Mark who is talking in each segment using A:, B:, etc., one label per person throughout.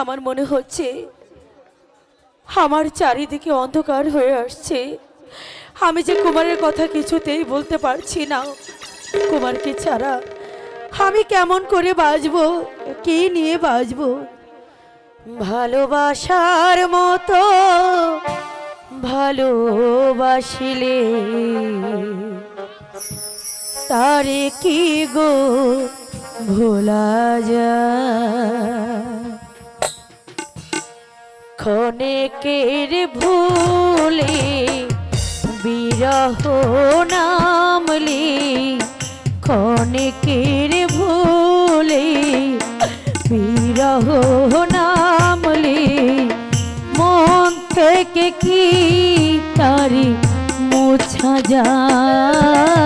A: আমার মনে হচ্ছে আমার চারিদিকে অন্ধকার হয়ে আসছে। আমি যে কুমারের কথা কিছুতেই বলতে পারছি না, কুমারকে ছাড়া আমি কেমন করে বাঁচবো কি নিয়ে বাঁচবো ভালোবাসার মতো ভালোবাসিলে তারে কি গো ভোলা যায়? ক্ষণেকের ভুলে বিরহ নামলি ক্ষণেকের ভুলে বিরহ নামলি মন থেকে কি তারি মোছা যায়?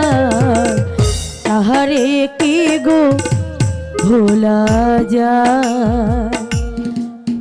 A: তাহারে কি গো ভোলা যায়?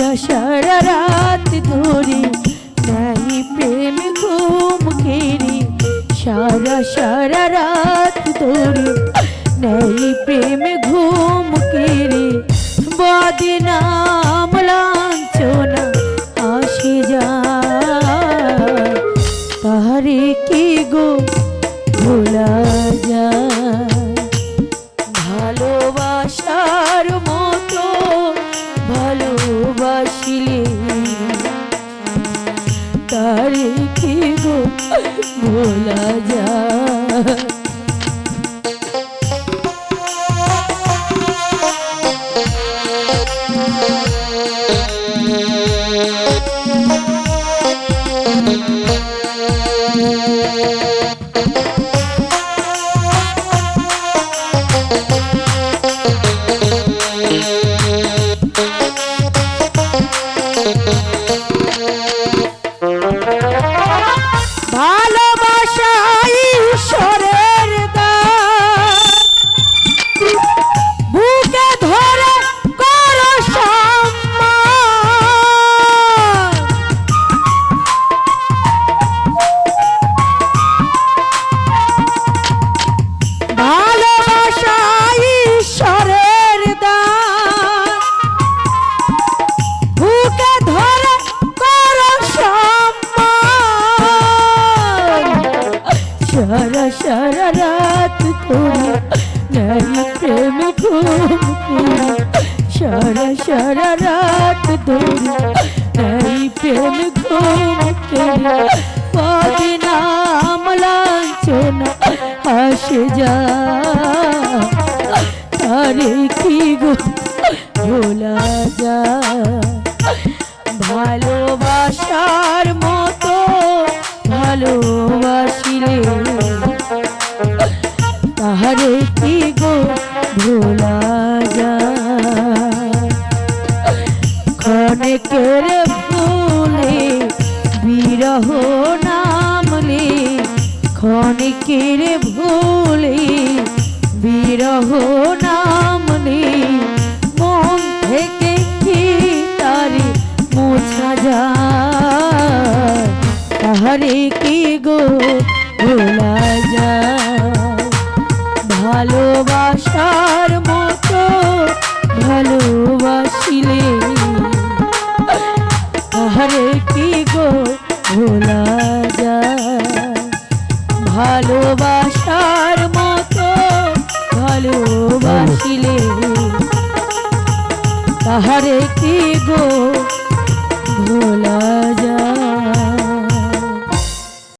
A: সারা সারা রাত ধরে তাই প্রেম ঘুম ঘেরে। সারা সারা রাত ভালোবাসিলে তারে কি গো ভোলা যায়? Thank you. সারা সারা রাত ধরে তাই প্রেম ঘুম পদিনাম লাঞ্ছনা আসে যা। আরে কি গো, ভোলা যায় ভালোবাসার ক্ষণেকের ভুলে বিরহ নামলে, ক্ষণিকের ভুলে বিরহ নামলে, মন থেকে কি তারে মোছা যায়? তাহারে কি গো ভোলা যায়? ভালোবাসার মতো ভালোবাসিলে আহারে কি গো? ভোলা